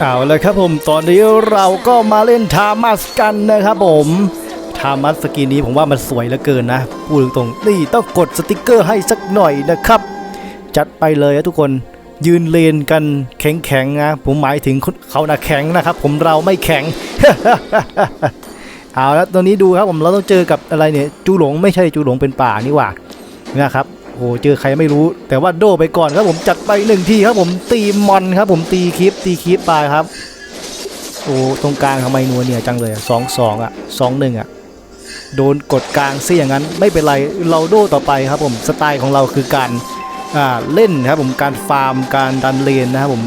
เอาเลยครับผมตอนนี้เราก็มาเล่นทามัสกันนะครับผมทามัสสกินนี้ผมว่ามันสวยเหลือเกินนะพูดตรงๆนี่ต้องกดสติกเกอร์ให้สักหน่อยนะครับ จัดไปเลยนะทุกคนยืนเลนกันแข็งๆนะผมหมายถึงเขานะแข็งนะครับ ผมเราไม่แข็งเอาแล้วตอนนี้ดูครับผมเราต้องเจอกับอะไรเนี่ยจูหลงไม่ใช่จูหลงเป็นป่านี่หว่านะครับ โอ้โหเจอใครไม่รู้ แต่ว่าโดไปก่อนครับผมจัดไปหนึ่งทีครับผมตีมอนครับผมตีคลิปตีคลิปไปครับโอ้ตรงกลางทำไมนัวเนี่ยจังเลยสองสองอะสองหนึ่งอะโดนกดกลางซะอย่างนั้นไม่เป็นไรเราโดต่อไปครับผมสไตล์ของเราคือการอ่าเล่นครับผมการฟาร์มการดันเลนนะครับผม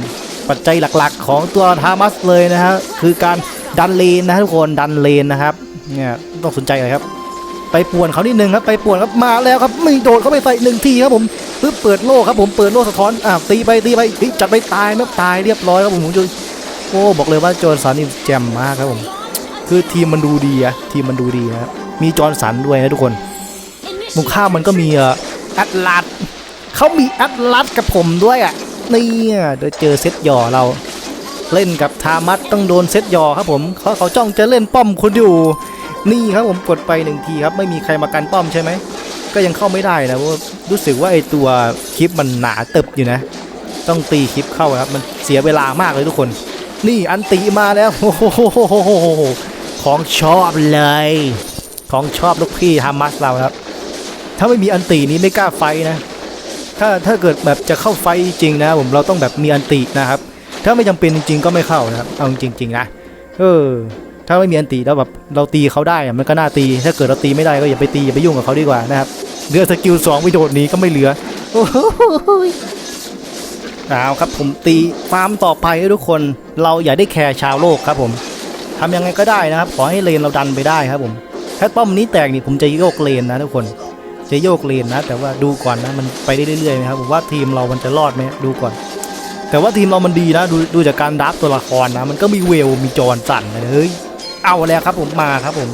ปัจจัยหลักๆ ของตัวทามัสเลยนะฮะคือการดันเลนนะทุกคนดันเลนนะครับเนี่ยต้องสนใจเลยครับ ไปป่วนเขานิดนึงครับไปป่วนครับมาแล้วครับมีโดดเข้าไปใส่หนึ่งทีครับผมปึ๊บเปิดโล่ครับผมเปิดโล่สะท้อนอ่าตีไปตีไปจัดไปตายไม่ตายเรียบร้อยครับผมผมจโอ้บอกเลยว่าจอร์สันนี่แจ่มมากครับผมคือทีมมันดูดีอะทีมมันดูดีนะครับมีจอร์สันด้วยนะทุกคนมุมข้ามมันก็มีอ่อแอตลัสเขามีแอตลัสกับผมด้วยอะนี่เดี๋ยวเจอเซตหย่อเราเล่นกับทามัสต้องโดนเซตหย่อครับผมเขาเขาจ้องจะเล่นป้อมคุณอยู่ นี่ครับผมกดไปหนึ่งทีครับไม่มีใครมากันป้อมใช่ไหมก็ยังเข้าไม่ได้นะเพราะว่ารู้สึกว่าไอตัวคลิปมันหนาติบอยู่นะ ต้องตีคลิปเข้าครับมันเสียเวลามากเลยทุกคน นี่อันตีมาแล้วโอ้โหของชอบเลย ของชอบลูกพี่ฮามัสเราครับ ถ้าไม่มีอันตีนี้ไม่กล้าไฟนะ ถ้าถ้าเกิดแบบจะเข้าไฟจริงนะ ผมเราต้องแบบมีอันตีนะครับ ถ้าไม่จำเป็นจริงๆก็ไม่เข้านะครับเอาจริงๆนะเออ ถ้าไม่มีอันตีแล้วแบบเราตีเขาได้มันก็น่าตี ถ้าเกิดเราตีไม่ได้ก็อย่าไปตีอย่าไปยุ่งกับเขาดีกว่านะครับเหลือสกิลสองวิโดดหนี้ก็ไม่เหลือโอ้โหเอาครับผมตีฟาร์มต่อไปให้ทุกคนเราอย่าได้แคร์ชาวโลกครับผมทำยังไงก็ได้นะครับ ขอให้เลนเราดันไปได้ครับผมถ้าป้อมนี้แตกนี่ผมจะโยกเลนนะทุกคนจะโยกเลนนะ แต่ว่าดูก่อนนะมันไปได้เรื่อยๆนะครับผมว่าทีมเรามันจะรอดไหมดูก่อน แต่ว่าทีมเรามันดีนะ ดูดูจากการดับตัวละครนะ มันก็มีเวลมีจอนสั่นเฮ้ย เอาแล้วครับผมมาครับผม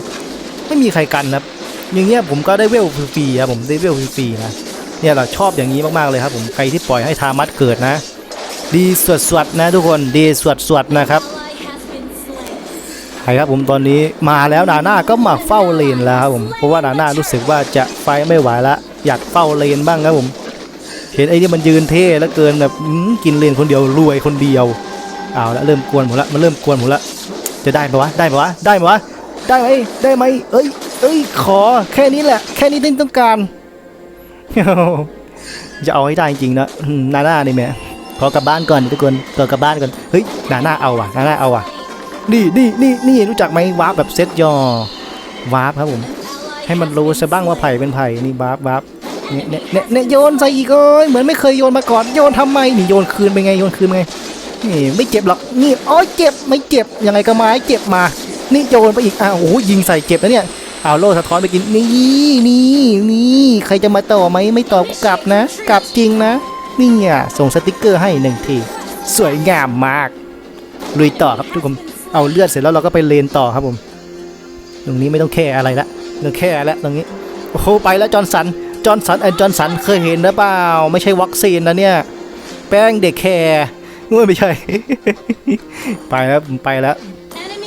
ไม่มีใครกันนะอย่างเงี้ยผมก็ได้เวลฟรีครับผมได้เวลฟรีนะเนี่ยเราชอบอย่างนี้มากๆเลยครับผมใครที่ปล่อยให้ทามัดเกิดนะ ดีสวดสวดนะทุกคนดีสวดสวดนะครับใครครับผมตอนนี้มาแล้วนาน่าก็มาเฝ้าเลนแล้วครับผมเพราะว่านาน่ารู้สึกว่าจะไฟไม่ไหวละอยากเฝ้าเลนบ้างครับผม เห็นไอ้นี่มันยืนเท่แล้วเกินแบบกินเลนคนเดียวรวยคนเดียวเอาละเริ่มกวนผมละมันเริ่มกวนผมละ จะได้ปะวะ ได้ปะวะ ได้ปะวะ ได้ไหมได้ไหมเอ้ย เอ้ย ขอแค่นี้แหละ แค่นี้ที่ต้องการ จะเอาให้ได้จริงๆนะอืมนาน่านี่แม่ขอกลับบ้านก่อนทุกคนขอกลับบ้านก่อน เฮ้ย นาหน่าเอาว่ะ นาหน่าเอาว่ะ นี่นี่นี่นี่รู้จักไหมวาร์ปแบบเซตยอวาร์ปครับผม ให้มันรู้ซะบ้างว่าไผ่เป็นไผ่ นี่วาร์ปวาร์ปเนี่ยเนี่ยเนี่ยเนโยนใส่อีกเอ้ยเหมือนไม่เคยโยนมาก่อน โยนทำไม นี่โยนคืนไปไง โยนคืนไง นี่ไม่เจ็บหรอกนี่อ๋อเจ็บไม่เจ็บยังไงก็ไม้เจ็บมา นี่โยนไปอีกอ้าวโอ้ยิงใส่เจ็บแล้วเนี่ยเอาโล่สะท้อนไปกินนี่นี่นี่ใครจะมาต่อไหมไม่ต่อกูกลับนะ กลับจริงนะนี่อะส่งสติกเกอร์ให้หนึ่งทีสวยงามมากลุยต่อครับทุกคนเอาเลือดเสร็จแล้วเราก็ไปเลนต่อครับผม ตรงนี้ไม่ต้องแค่อะไรละไม่องแค่แล้วตรงนี้โอ้โหไปแล้วจอร์นสันจอห์นสันแอนจอห์นสันเคยเห็นหรือเปล่า ไม่ใช่วัคซีนนะเนี่ย แป้งเด็กแคร์ ไม่ใช่ ไปแล้วไปแล้ว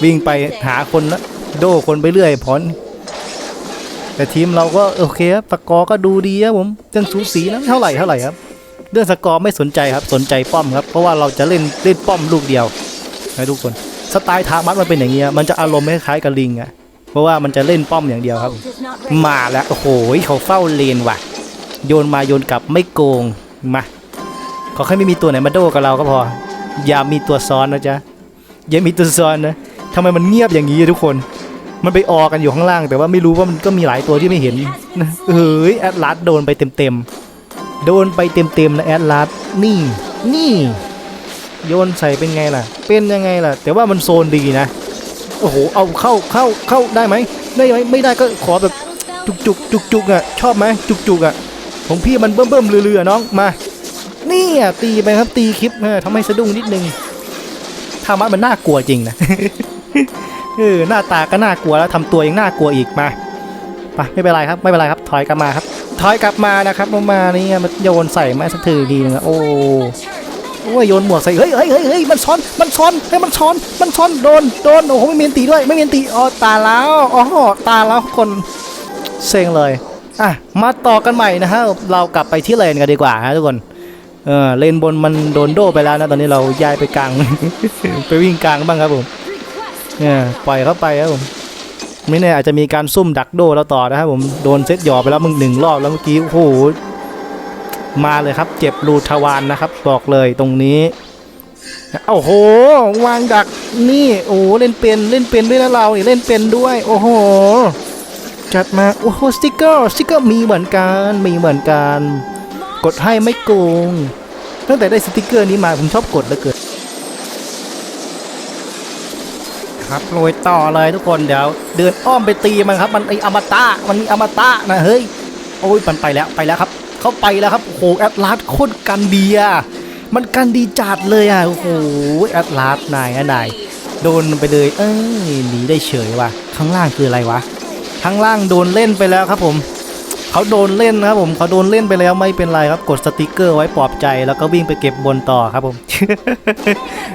วิ่งไปหาคนละโดคนไปเรื่อยพอนแต่ทีมเราก็โอเคครับสกอร์ก็ดูดีครับผมยังสูสีนะเท่าไหร่เท่าไหร่ครับ เรื่องสกอร์ไม่สนใจครับ สนใจป้อมครับ เพราะว่าเราจะเล่นเล่นป้อมลูกเดียวนะทุกคนสไตล์ทามัดมันเป็นอย่างเงี้ยมันจะอารมณ์คล้ายกับลิงอะเพราะว่ามันจะเล่นป้อมอย่างเดียวครับ มาแล้วโอ้โหเขาเฝ้าเลนว่ะ โยนมาโยนกลับไม่โกงมา ขอแค่ไม่มีตัวไหนมาโดกับเราก็พอ อย่ามีตัวซ้อนนะจ๊ะ อย่ามีตัวซ้อนนะทำไมมันเงียบอย่างนี้ทุกคน มันไปออกันอยู่ข้างล่าง แต่ว่าไม่รู้ว่ามันก็มีหลายตัวที่ไม่เห็นนะเฮ้ยแอดลัสโดนไปเต็มๆ โดนไปเต็มๆนะแอดลัสนี่ นี่ โยนใส่เป็นไงล่ะ เป็นยังไงล่ะ แต่ว่ามันโซนดีนะ โอ้โห เอาเข้าเข้าเข้าได้ไหมได้ไหมไม่ได้ก็ขอแบบจุกจุกจุกจุกอะ ชอบไหมจุกจุกอะ ของพี่มันเบิ่มเบิ่มเรือๆน้อง มา นี่อะตีไปครับตีคลิปเออทำให้สะดุ้งนิดนึงถ้ามัดมันน่ากลัวจริงนะเออหน้าตาก็น่ากลัวแล้วทำตัวยังน่ากลัวอีกมาไปไม่เป็นไรครับไม่เป็นไรครับ ถอยกลับมาครับ ถอยกลับมานะครับลงมานี่มันโยนใส่มาสักทีดีนึงโอ้โอ้ยโยนหมวกใส่เฮ้ยเฮ้ยเฮ้ยเฮ้ยมันซ้อนมันซ้อนเฮ้ยมันซ้อนมันซ้อนโดนโดนโอ้โหไม่มีอันตีด้วยไม่มีอันตีอ๋อตาแล้วอ๋อตาแล้วคนเซ็งเลยอะมาต่อกันใหม่นะฮะเรากลับไปที่เลนกันดีกว่าฮะทุกคน เออเลนบนมันโดนโดไปแล้วนะตอนนี้เราย้ายไปกลาง ไปวิ่งกลางบ้างครับผมเนี่ยปล่อยเข้าไปครับผมไม่แน่อาจจะมีการซุ่มดักโดแล้วต่อนะครับผมโดนเซตหยอไปแล้วมึงหนึ่งรอบแล้วเมื่อกี้โอ้โหมาเลยครับ เจ็บรูทวารนะครับ บอกเลยตรงนี้โอ้โห วางดักนี่ โอ้เล่นเป็นเล่นเป็นด้วยนะเรานี่เล่นเป็นด้วย โอ้โห จัดมา โอ้โหสติกเกอร์สติกเกอร์มีเหมือนกัน มีเหมือนกัน กดให้ไม่โกง ตั้งแต่ได้สติกเกอร์นี้มาผมชอบกดเหลือเกินครับโรยต่อเลยทุกคนเดี๋ยว เดินอ้อมไปตีมันครับ มันไออมตะมันมีอมตะนะเฮ้ยโอ้ยมันไปแล้วไปแล้วครับ เข้าไปแล้วครับโอ้โหแอดลาสโคตรกันดีอะมันกันดีจัดเลยอะโอ้โหแอดลาสนายอะนายโดนไปเลย เอ้ยหนีได้เฉยว่ะข้างล่างคืออะไรวะข้างล่างโดนเล่นไปแล้วครับผม เขาโดนเล่นนะครับผมเขาโดนเล่นไปแล้วไม่เป็นไรครับกดสติกเกอร์ไว้ปลอบใจ แล้วก็วิ่งไปเก็บบนต่อครับผม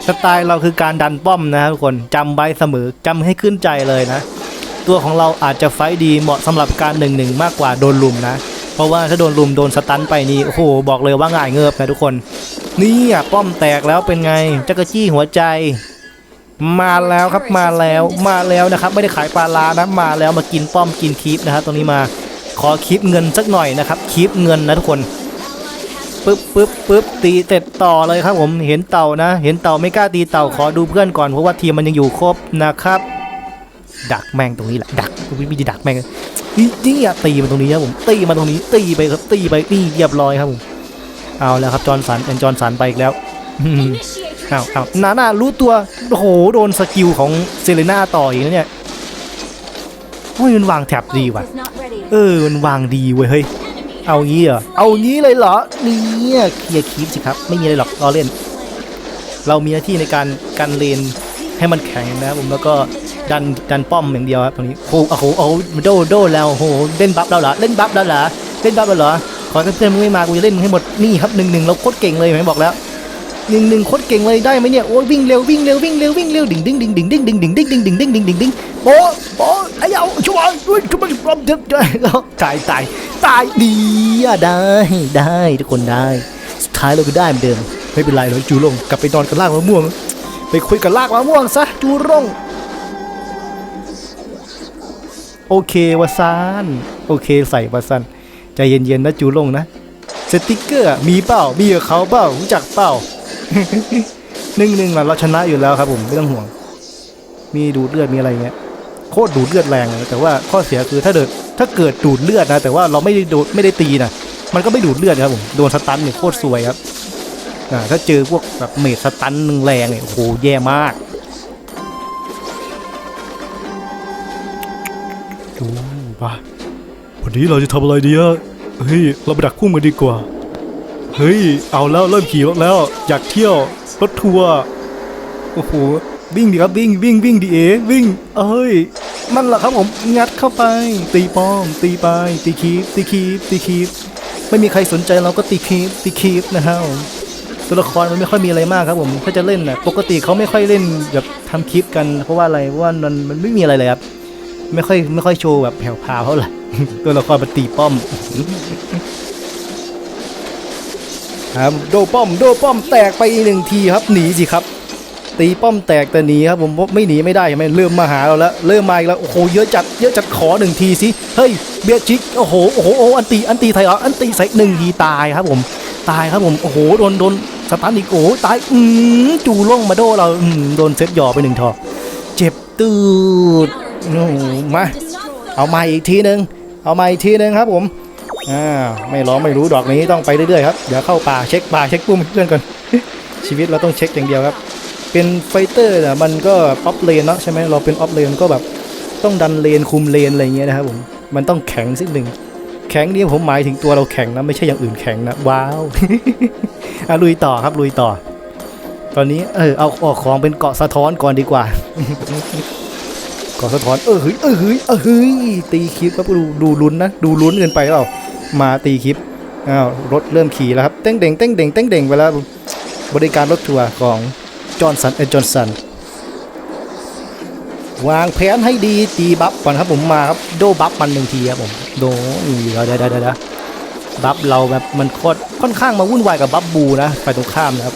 สไตล์เราคือการดันป้อมนะครับทุกคนจำไว้เสมอจำให้ขึ้นใจเลยนะ ตัวของเราอาจจะไฟดีเหมาะสำหรับการหนึ่งหนึ่งมากกว่าโดนลุมนะ เพราะว่าถ้าโดนลุมโดนสตันไปนี่โอ้โหบอกเลยว่าง่ายเงิบนะทุกคน นี่อะป้อมแตกแล้วเป็นไงจักรจี้หัวใจมาแล้วครับมาแล้วมาแล้วนะครับ ไม่ได้ขายปลาลานะมาแล้วมากินป้อมกินคีปนะครับตรงนี้มา ขอคีปเงินสักหน่อยนะครับคีปเงินนะทุกคนปึ๊บปึ๊บปึ๊บตีเสร็จต่อเลยครับผมเห็นเต่านะ เห็นเต่าไม่กล้าตีเต่าขอดูเพื่อนก่อนเพราะว่าทีมมันยังอยู่ครบนะครับ ดักแม่งตรงนี้แหละดักวิธีดักแม่งนี่ตีมันตรงนี้ครับผมตีมันตรงนี้ตีไปครับตีไปนี่เรียบร้อยครับผมเอาแล้วครับจอร์นสันแอนจอร์นสันไปอีกแล้วอืมเอาเอานาน่ารู้ตัวโอ้โหโดนสกิลของเซเลน่าต่ออีกนะเนี่ย โอ้ยมันวางแท็บดีว่ะ เออมันวางดีเว้ยเฮ้ยเอางี้เหรอเอางี้เลยเหรอเนี่ยเคลียร์คีปสิครับ ไม่มีอะไรหรอกรอเล่น เรามีหน้าที่ในการกันเลนให้มันแข็งนะครับผมแล้วก็ดันดันป้อมอย่างเดียวครับตรงนี้โอ้โหโอ้โหโอ้โหโดโดแล้วโอ้โหเล่นบัฟแล้วเหรอเล่นบัฟแล้วเหรอเล่นบัฟแล้วเหรอขอให้เพื่อนๆมึงไม่มากูจะเล่นมึงให้หมดนี่ครับหนึ่งหนึ่งเราโคตรเก่งเลยเห็นไหมบอกแล้ว หนึ่งหนึ่งโคตรเก่งเลยได้ไหมเนี่ยโอ้ยวิ่งเร็ววิ่งเร็ววิ่งเร็ววิ่งเร็วดิ่งดิ่งดิ่งดิ่งดิ่งดิ่งดิ่งดิ่งดิ่งดิ่งดิ่งดิ่งดิ่งดิ่งโป๊ะโป๊ะไอ้เอาชัวร์ด้วยชัวร์ชัวร์เจ็บใจตายตายตายดีอะได้ได้ทุกคนได้ สุดท้ายเราก็ได้เหมือนเดิม ไม่เป็นไรเราจูลงกลับไปนอนกับลากมะม่วง ไปคุยกับลากมะม่วงซะจูรงโอเควาซานโอเคใส่วาซานใจเย็นๆนะจูลงนะสติกเกอร์มีเปล่ามีกับเขาเปล่ารู้จักเปล่า หนึ่งหนึ่งเราชนะอยู่แล้วครับผมไม่ต้องห่วง มีดูดเลือดมีอะไรเงี้ยโคตรดูดเลือดแรงเลยแต่ว่าข้อเสียคือถ้าเกิดถ้าเกิดดูดเลือดนะแต่ว่าเราไม่ได้ดูดไม่ได้ตีนะมันก็ไม่ดูดเลือดครับผมโดนสตันเนี่ยโคตรซวยครับอ่าถ้าเจอพวกแบบเมดสตันนึงแรงเนี่ยโอ้โหแย่มากดูป่ะวันนี้เราจะทำอะไรดีอะเฮ้ยเราไปดักพุ่งกันดีกว่า เฮ้ย เอาแล้วเริ่มขี่รถแล้ว อยากเที่ยวรถทัวร์โอ้โหวิ่งดิครับวิ่งวิ่งวิ่งดิเอวิ่ง เอ้ยนั่นแหละครับผมงัดเข้าไป ตีป้อม ตีไป ตีคีบตีคีบตีคีบไม่มีใครสนใจเราก็ตีคีบตีคีบนะครับตัวละครมันไม่ค่อยมีอะไรมากครับผมถ้าจะเล่นนะปกติเขาไม่ค่อยเล่นแบบทำคลิปกันเพราะว่าอะไรว่ามันมันไม่มีอะไรเลยครับไม่ค่อยไม่ค่อยโชว์แบบแผ่วพาวเท่าไหร่ตัวละครมันตีป้อม ครับโดป้อม โดป้อมแตกไปอีกหนึ่งทีครับหนีสิครับ ตีป้อมแตกแต่หนีครับผมไม่หนีไม่ได้ใช่ไหมเริ่มมาหาเราแล้วเริ่มมาอีกแล้วโอ้โหเยอะจัดเยอะจัดขอหนึ่งทีสิเฮ้ยเบียร์ชิกโอ้โหโอ้โหโอ้อันตีอันตีไทยอะอันตีใส่หนึ่งทีตายครับผมตายครับผมโอ้โหโดนโดนสตันอีกโอ้ตายอืมจูล่งมาโดเราอืมโดนเซตหยอไปหนึ่งทอเจ็บตืดโอ้มาเอามาอีกทีหนึ่งเอามาอีกทีหนึ่งครับผม อ่าไม่ร้องไม่รู้ดอกนี้ต้องไปเรื่อยๆครับเดี๋ยวเข้าป่าเช็คป่าเช็คปุ่มเพื่อนก่อนชีวิตเราต้องเช็คอย่างเดียวครับ เป็นไฟเตอร์นะมันก็ออฟเลนเนาะใช่ไหมเราเป็นออฟเลนก็แบบต้องดันเลนคุมเลนอะไรเงี้ยนะครับผมมันต้องแข็งสักหนึ่งแข็งนี่ผมหมายถึงตัวเราแข็งนะไม่ใช่อย่างอื่นแข็งนะว้าวอะลุยต่อครับลุยต่อ ตอนนี้เออเอาออกของเป็นเกาะสะท้อนก่อนดีกว่าเกาะสะท้อนเออเฮ้ยเออเฮ้ยเออเฮ้ยตีคลิปครับดูดูลุ้นนะดูลุ้นเกินไปเปล่า มาตีคลิปอ้าวรถเริ่มขี่แล้วครับเต้งเด่งเต้งเด่งเต้งเด่งไปแล้วบริการรถทัวร์ของจอห์นสันเอจอห์นสันวางแผนให้ดีตีบัฟก่อนครับผมมาครับโดบัฟมันหนึ่งทีครับผมโดนี่เดี๋ยวเดี๋ยวเดี๋ยวเดี๋ยวบัฟเราแบบมันโคตรค่อนข้างมาวุ่นวายกับบัฟบูนะฝ่ายตรงข้ามนะครับ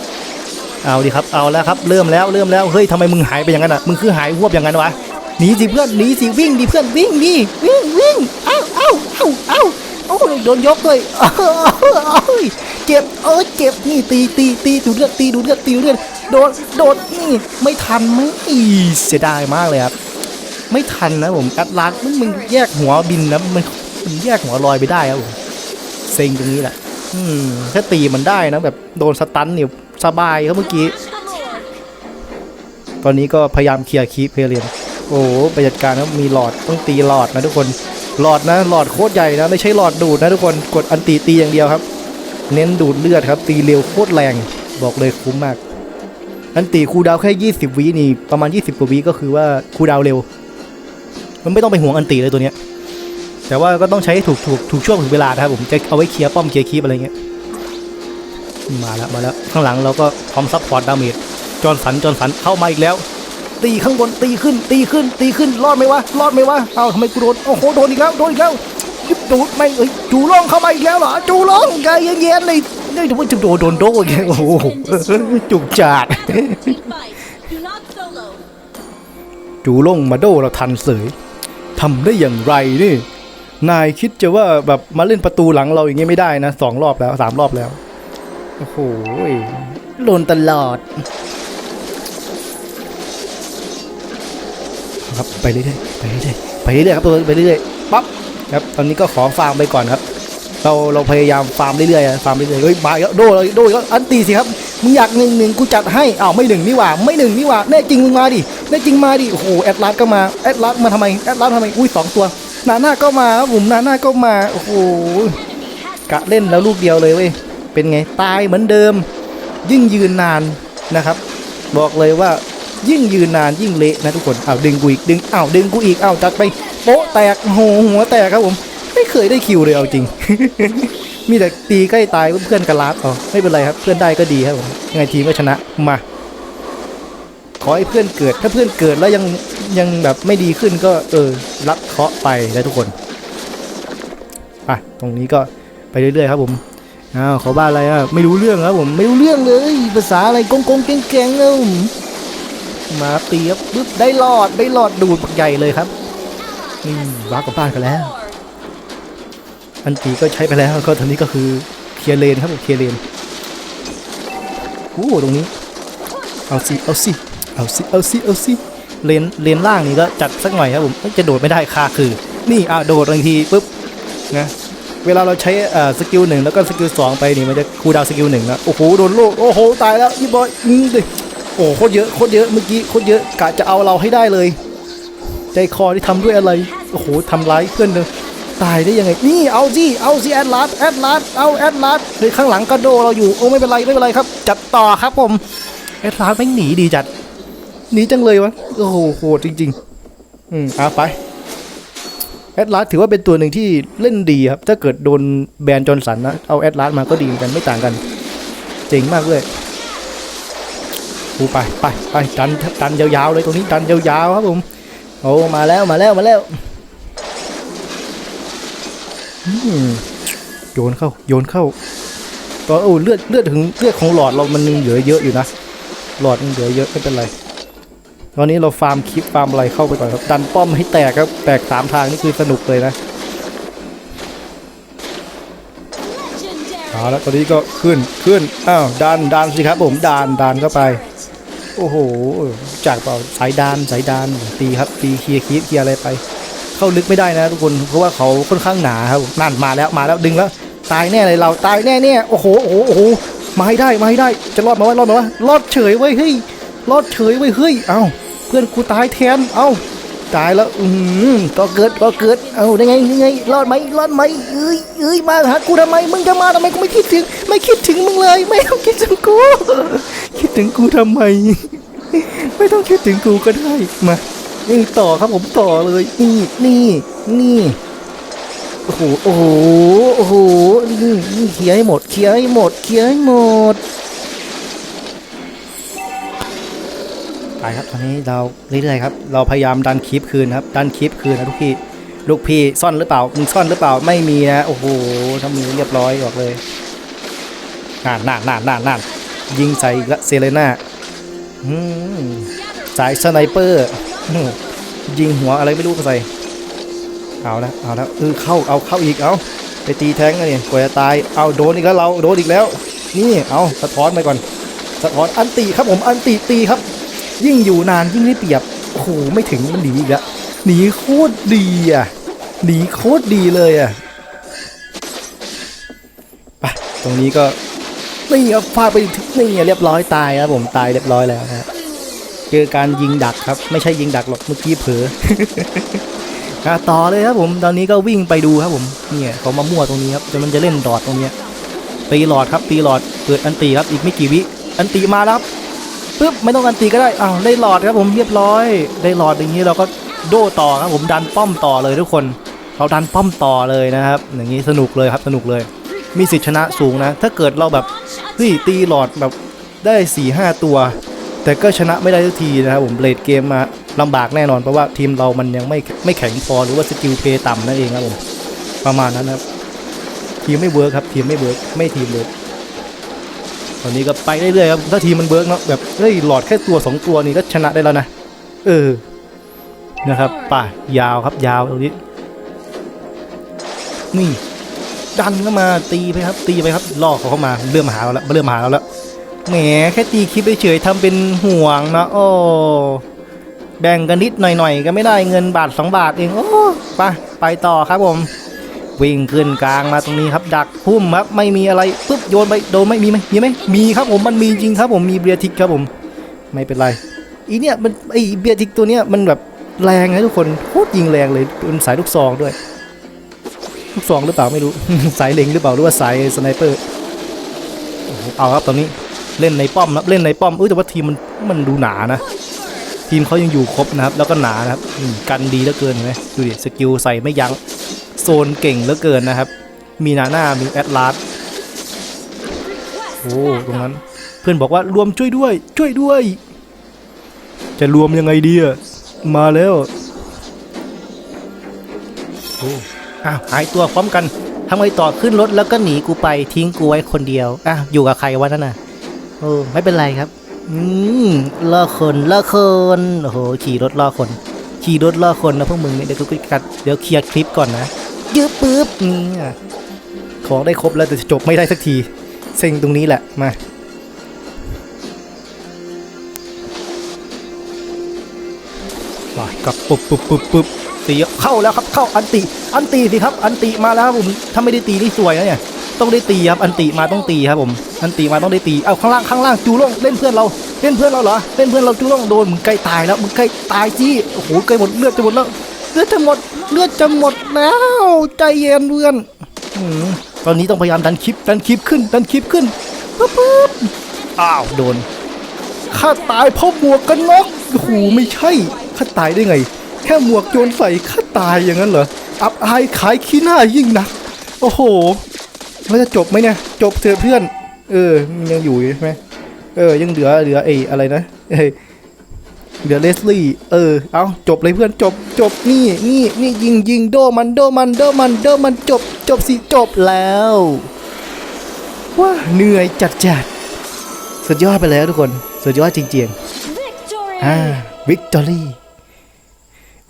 เอาดิครับเอาแล้วครับเริ่มแล้วเริ่มแล้วเฮ้ยทำไมมึงหายไปอย่างนั้นอะมึงคือหายหวบอย่างนั้นวะหนีสิเพื่อนหนีสิวิ่งดิเพื่อนวิ่งดิวิ่งวิ่งเอ้าเอ้าเอ้าเอ้า โอ้ยโดนยกเลยเอ้ยเจ็บเออเจ็บนี่ตีตีตีดูเลือดตีดูเลือดตีดูเลือดโดนโดนนี่ไม่ทันไหมอีเสียดายมากเลยครับไม่ทันนะผมแอดลาสมึงมึงแยกหัวบินนะมันมันแยกหัวลอยไปได้ครับผมเซ็งตรงนี้แหละอืมถ้าตีมันได้นะแบบโดนสตันเนี่ยสบายครับเมื่อกี้ ตอนนี้ก็พยายามเคลียร์คีเพลียนโอ้โหไปจัดการครับมีหลอดต้องตีหลอดนะทุกคน หลอดนะหลอดโคตรใหญ่นะไม่ใช่หลอดดูดนะทุกคนกดอันตีตีอย่างเดียวครับ เน้นดูดเลือดครับ ตีเร็วโคตรแรงบอกเลยคุ้มมาก อันตีคูดาวแค่ 20วินี่ประมาณ 20กว่าวิก็คือว่าคูดาวเร็ว มันไม่ต้องไปห่วงอันตีเลยตัวเนี้ยแต่ว่าก็ต้องใช้ถูกถูกถูกช่วงถูกเวลานะครับผมจะเอาไว้เคลียร์ป้อมเคลียร์คีปอะไรเงี้ยมาแล้วมาแล้วข้างหลังเราก็พร้อมซัพพอร์ตดาเมจจอนสันจอนสันเข้ามาอีกแล้ว ตีข้างบนตีขึ้น ตีขึ้น ตีขึ้นรอดไหมวะรอดไหมวะเอ้าทำไมกูโดนโอ้โหโดนอีกแล้วโดนอีกแล้วยิบดูดไม่เอ้ยจูล่องเข้ามาอีกแล้วเหรอจูล่องใจเย็นๆเลยนี่ถือว่าจะโดนโดนโดนอีกแล้วโอ้โหจุกจาดจูล่งมาโดเราทันเสยทำได้อย่างไรนี่นายคิดจะว่าแบบมาเล่นประตูหลังเราอย่างเงี้ยไม่ได้นะสองรอบแล้วสามรอบแล้วโอ้โหโดนตลอด ครับไปเรื่อยๆไปเรื่อยๆไปเรื่อยๆครับตัวไปเรื่อยๆปั๊บครับตอนนี้ก็ขอฟาร์มไปก่อนครับ เราเราพยายามฟาร์มเรื่อยๆฟาร์มเรื่อยๆเฮ้ยมาแล้วโดเลยโดก็อันตีสิครับมึงอยากหนึ่งหนึ่งกูจัดให้อ้าวไม่หนึ่งนี่หว่าไม่หนึ่งนี่หว่าแน่จริงมึงมาดิแน่จริงมาดิโอ้โหแอดลาสก็มาแอดลาสมาทำไมแอดลาสทำไมอุ้ยสองตัวนาหน้าก็มาครับผมนาหน้าก็มาโอ้โหกะเล่นแล้วลูกเดียวเลยเว้ยเป็นไงตายเหมือนเดิม ยิ่งยืนนานนะครับ บอกเลยว่า ยิ่งยืนนานยิ่งเละนะทุกคนเอาดึงกูอีกดึงเอาดึงกูอีกเอาจัดไปโป๊ะแตกโอ้โหหัวแตกครับผม ไม่เคยได้คิวเลยเอาจริง มีแต่ตีใกล้ตายเพื่อนกันลาดอ๋อไม่เป็นไรครับ เพื่อนได้ก็ดีครับผมยังไงทีมก็ชนะมาขอให้เพื่อนเกิดถ้าเพื่อนเกิดแล้วยังยังแบบไม่ดีขึ้นก็เออรับเคาะไปนะทุกคนอะตรงนี้ก็ไปเรื่อยๆครับผมอ้าวเขาบ้านอะไรอะไม่รู้เรื่องครับผมไม่รู้เรื่องเลยภาษาอะไรกงกงๆแกงๆเอ้า มาเตีครับปึ๊บได้หลอดได้หลอดดูดใหญ่เลยครับนี่ว้ากับบ้านกันแล้ว อันตีก็ใช้ไปแล้วก็ตอนนี้ก็คือเคลียร์เลนครับผมเคลียร์เลนโอ้ตรงนี้เอาสิเอาสิเอาสิเอาสิเอาสิเลนเลนล่างนี่ก็จัดสักหน่อยครับผมจะโดดไม่ได้คาคือ นี่อะโดดทันทีปุ๊บนะเวลาเราใช้สกิลหนึ่งแล้วก็สกิลสองไปนี่มันจะคูดาวสกิลหนึ่งนะโอ้โหโดนโลกโอ้โหตายแล้วยี่บอยนี่ดิ โอ้โหโคตรเยอะโคตรเยอะเมื่อกี้โคตรเยอะกะจะเอาเราให้ได้เลย ใจคอที่ทำด้วยอะไรโอ้โหทำร้ายเพื่อนเลยตายได้ยังไงนี่เอาสิเอาสิแอดลาสแอดลาสเอาแอดลาสเฮ้ยข้างหลังกระโดเราอยู่โอ้ไม่เป็นไรไม่เป็นไรครับ จัดต่อครับผมแอดลาสไม่งหนีดีจัดหนีจังเลยวะโอ้โหโหดจริง ๆ อืมเอาไปแอดลาสถือว่าเป็นตัวหนึ่งที่เล่นดีครับ ถ้าเกิดโดนแบนจอนสันนะ เอาแอดลาสมาก็ดีเหมือนกันไม่ต่างกัน เจ๋งมากเลย อูไปไปไปดันดันยาวๆเลยตรงนี้ดันยาวๆครับผมโอ้มาแล้วมาแล้วมาแล้วโยนเข้าโยนเข้าตอนโอ้เลือดเลือดถึงเลือดของหลอดเรามันเหลือเยอะอยู่นะหลอดมันเหลือเยอะไม่เป็นไรตอนนี้เราฟาร์มคลิปฟาร์มอะไรเข้าไปก่อนครับดันป้อมให้แตกครับแตกสามทางนี่คือสนุกเลยนะเอาแล้วตอนนี้ก็ขึ้นขึ้นอ้าวดันดันสิครับผมดันดันเข้าไป โอ้โห จากเปล่าสายดานสายดานตีครับตีเคลียร์คีปเคลียร์อะไรไป เข้าลึกไม่ได้นะทุกคนเพราะว่าเขาค่อนข้างหนาครับนั่นมาแล้วมาแล้วดึงแล้ว ตายแน่เลยเราตายแน่แน่โอ้โหโอ้โหโอ้โหมาให้ได้มาให้ได้ จะรอดมาวะรอดมาวะรอดเฉยเว้ยเฮ้ยรอดเฉยเว้ยเฮ้ยเอ้าเพื่อนกูตายแทนเอ้าตายแล้วอืมก็เกิดก็เกิดเอ้าได้ไงได้ไงรอดไหมรอดไหมเอ้ยเอ้ยมาหากูทำไมมึงจะมาทำไมกูไม่คิดถึง ไม่คิดถึงมึงเลย ไม่ต้องคิดถึงกู ถึงกูทำไม ไม่ต้องคิดถึงกูก็ได้มานี่ต่อครับผมต่อเลยนี่นี่นี่โอ้โหโอ้โหโอ้โหนี่นี่เคลียร์ให้หมดเคลียร์ให้หมดเคลียร์ให้หมดไปครับตอนนี้เราเรื่อยๆครับเราพยายามดันคลิปคืนครับดันคลิปคืนนะทุกพี่ลูกพี่ซ่อนหรือเปล่ามึงซ่อนหรือเปล่าไม่มีนะโอ้โหทำมือเรียบร้อยบอกเลยนานน่านน่านน่านน่าน ยิงใส่ละเซเลน่าสายสไนเปอร์ ยิงหัวอะไรไม่รู้มาใส่ เอาละเอาละเออเข้าเอาเข้าอีกเอาไปตีแทงกันนี่ยกว่าจะตายเอาโดนอีกแล้วเราโดนอีกแล้ว นี่เอาสะท้อนไปก่อน สะท้อนอันตีครับผมอันตีตีครับ ยิ่งอยู่นานยิ่งได้เปรียบโอ้โหไม่ถึงมันหนีอีกแล้วหนีโคตรดีอะหนีโคตรดีเลยอะไปตรงนี้ก็ นี่ครับฟาดไปถึงนี่เรียบร้อยตายครับผมตายเรียบร้อยแล้วนะฮะเจอการยิงดักครับ ไม่ใช่ยิงดักหรอกเมื่อกี้เผลอต่อเลยครับผมตอนนี้ก็วิ่งไปดูครับผมเนี่ยเขามามั่วตรงนี้ครับแต่มันจะเล่นดอดตรงเนี้ยตีหลอดครับตีหลอดเปิดอันตีครับอีกไม่กี่วิอันตีมาแล้วครับปึ๊บไม่ต้องอันตีก็ได้อ้าวได้หลอดครับผมเรียบร้อย ได้หลอดอย่างนี้เราก็โดต่อครับผมดันป้อมต่อเลยทุกคน เราดันป้อมต่อเลยนะครับ อย่างนี้สนุกเลยครับสนุกเลย มีสิทธิชนะสูงนะ ถ้าเกิดเราแบบเฮ้ยตีหลอดแบบได้4ี่ห้าตัว แต่ก็ชนะไม่ได้ทุกทีนะครับผมเลดเกมมาลำบากแน่นอนเพราะว่าทีมเรามันยังไม่ไม่แข็งพอหรือว่าสกิลเพย์ต่ำนั่นเองครับผมประมาณนั้นครับทีมไม่เวิร์คครับทีมไม่เวิร์คไม่ทีมเวิร์คตอนนี้ก็ไปเรื่อยๆครับถ้าทีมมันเวิร์กเนาะแบบเฮ้ยหลอดแค่ตัวสองตัวนี่ก็ชนะได้แล้วนะเออนะครับป่ายาวครับยาวตรงนี้นี่ ดันเข้ามาตีไปครับ ตีไปครับล่อเขาเข้ามาเริ่มมาหาเราแล้วเริ่มมาหาเราแล้วแหมแค่ตีคลิปเฉยๆทำเป็นห่วงนะโอ้แบ่งกันนิดหน่อยๆ ก็ไม่ได้เงินบาทสองบาทเองโอ้ไปไปต่อครับผม วิ่งขึ้นกลางมาตรงนี้ครับ ดักพุ่มครับไม่มีอะไรปุ๊บโยนไปโดนไม่มีไหมมีไหมมีครับผมมันมีจริงครับผมมีเบียร์ทิกครับผม ไม่เป็นไรอีเนี่ยมันไอเบียร์ทิกตัวเนี้ยมันแบบแรงนะทุกคนโคตรยิงแรงเลยเป็นสายลูกซองด้วย ลูกซองหรือเปล่าไม่รู้ สายเล็งหรือเปล่าหรือว่าสายสไนเปอร์เอาครับตอนนี้เล่นในป้อมครับเล่นในป้อมเออแต่ว่าทีมมันมันดูหนานะ ทีมเขายังอยู่ครบนะครับ แล้วก็หนานะครับกันดีเหลือเกินเห็นไหมดูดิสกิลใส่ไม่ยั้งโซนเก่งเหลือเกินนะครับ มีนาหน่ามีแอดลาสโอ้ตรงนั้น เพื่อนบอกว่ารวมช่วยด้วย ช่วยด้วย จะรวมยังไงดีอะมาแล้วโอ้ อ้าวหายตัวพร้อมกันทำไงต่อขึ้นรถแล้วก็หนีกูไปทิ้งกูไว้คนเดียวอะอยู่กับใครวะนั่นน่ะโอ้ไม่เป็นไรครับอืมล่อคนล่อคนโอ้โหขี่รถล่อคน ขี่รถล่อคนนะพวกมึงเนี่ยเดี๋ยวกูกัดเดี๋ยวเคลียร์คลิปก่อนนะยืบปึ๊บนี่ของได้ครบแล้วแต่จบไม่ได้สักทีเซ็งตรงนี้แหละมาว้ากับปุ๊บปุ๊บปุ๊บปุ๊บ ตีเข้าแล้วครับเข้าอันติอันติสิครับอันติมาแล้วครับผมถ้าไม่ได้ตีนี่สวยนะเนี่ยต้องได้ตีครับอันติมาต้องตีครับผมอันติมาต้องได้ตีเอาข้างล่างข้างล่างจูล่งเล่นเพื่อนเราเล่นเพื่อนเราเหรอเล่นเพื่อนเราจูล่งโดนมึงใกล้ตายแล้วมึงใกล้ตายจี้โอ้โหใกล้หมดเลือดจะหมดแล้วเลือดจะหมดเลือดจะหมดแล้วใจเย็นเพื่อนอืมตอนนี้ต้องพยายามดันคลิปดันคลิปขึ้นดันคลิปขึ้นปุ๊บปุ๊บอ้าวโดนข้าตายเพราะหมวกกันน็อกโอ้โหไม่ใช่ข้าตายได้ไง ค่หมวกโยนใส่ข้าตายอย่างนั้นเหรอ อับอายขายขี้หน้ายิ่งหนัก โอ้โหมันจะจบไหมเนี่ย จบเถอะเพื่อน เออ มันยังอยู่ใช่ไหมเออ ยังเหลือ เหลือไอ้อะไรนะเอ้ยเหลือเลสลี่ เออ เอาจบเลยเพื่อน จบ จบ นี่ นี่ นี่ ยิง ยิง โดมัน โดมัน โดมัน โดมัน จบ จบสิ จบแล้ว ว้า เหนื่อยจัดจัดสุดยอดไปแล้วทุกคน สุดยอดจริงๆ Victory! อ่า วิกตอรี่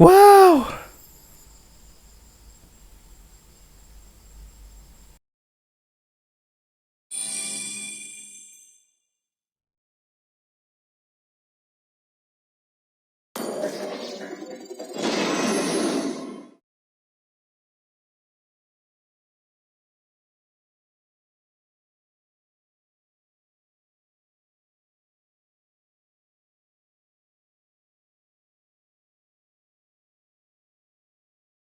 ว้า